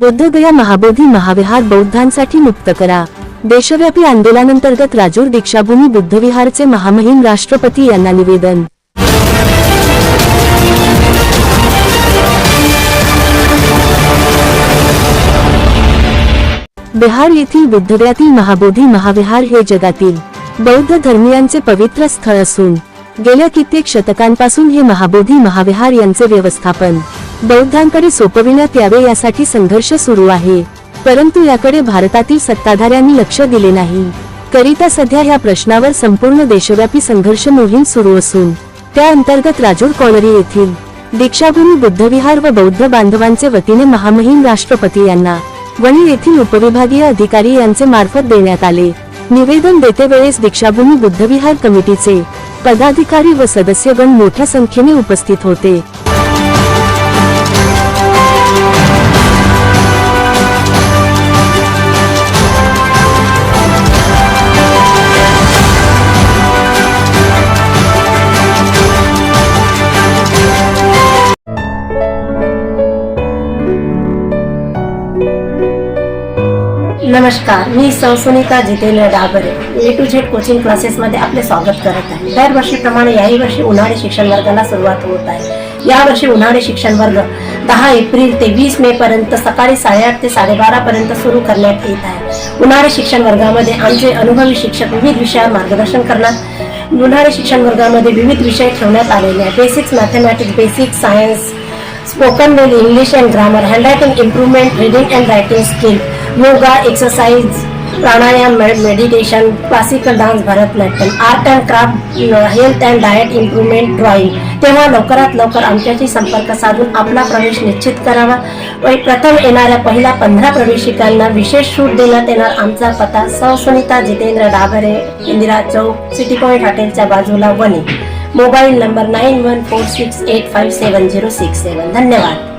बुद्धगया महाबोधी महाविहार बौद्धांसाठी मुक्त करा. देशव्यापी आंदोलनांतर्गत राजूर दीक्षाभूमी बुद्धविहारचे महामहिम राष्ट्रपती यांना निवेदन. बिहार येथील बुद्धगयातील महाबोधी महाविहार हे जगातील बौद्ध धर्मियांचे पवित्र स्थळ असून गेल्या कित्येक शतकांपासून हे महाबोधी महाविहार यांचे व्यवस्थापन बौद्धांकडे सोपविण्यात यावे यासाठी संघर्ष सुरू आहे. परंतु याकडे भारतातील सत्ताधाऱ्यांनी लक्ष दिले नाही. करिता सध्या या प्रश्नावर संपूर्ण देशव्यापी संघर्ष मोहीम सुरू असून त्या अंतर्गत राजूर कॉलरी येथील दीक्षाभूमी बुद्धविहार व बौद्ध बांधवांचे वतीने महामहिम राष्ट्रपती यांना वणी येथील उपविभागीय अधिकारी यांचे मार्फत देण्यात आले. निवेदन देते वेळेस दीक्षाभूमी बुद्धविहार कमिटीचे पदाधिकारी व सदस्यगण मोठ्या संख्येने उपस्थित होते. नमस्कार मी सौ Sunita Jitendra Dabre. A to Z coaching क्लासेसमध्ये आपले स्वागत करत आहे. दरवर्षीप्रमाणे याही वर्षी उन्हाळी शिक्षण वर्गाला सुरुवात होत आहे. यावर्षी उन्हाळी शिक्षण वर्ग दहा एप्रिल ते वीस मे पर्यंत सकाळी साडेआठ ते साडेबारा पर्यंत सुरू करण्यात येत आहे. उन्हाळी शिक्षण वर्गामध्ये आमचे अनुभवी शिक्षक विविध विषयावर मार्गदर्शन करणार. उन्हाळी शिक्षण वर्गामध्ये विविध विषय ठेवण्यात आलेले आहे. Basics mathematics basic science spoken well English and grammar handwriting improvement reading and writing skill yoga exercise pranayam meditation classical dance Bharatanatyam art and craft health and diet improvement drawing तेव्हा लवकरात लवकर आमच्याशी संपर्क साधून आपला प्रवेश निश्चित करावा. व प्रथम येणाऱ्या पहिल्या पंधरा प्रवेशिकांना विशेष सूट देण्यात येणार आमचा पत्ता सौ सुनीता जितेंद्र डाभरे इंदिरा चौक सिटी पॉईंट हॉटेलच्या बाजूला Wani. Mobile number nine one four six eight five seven zero six seven. धन्यवाद.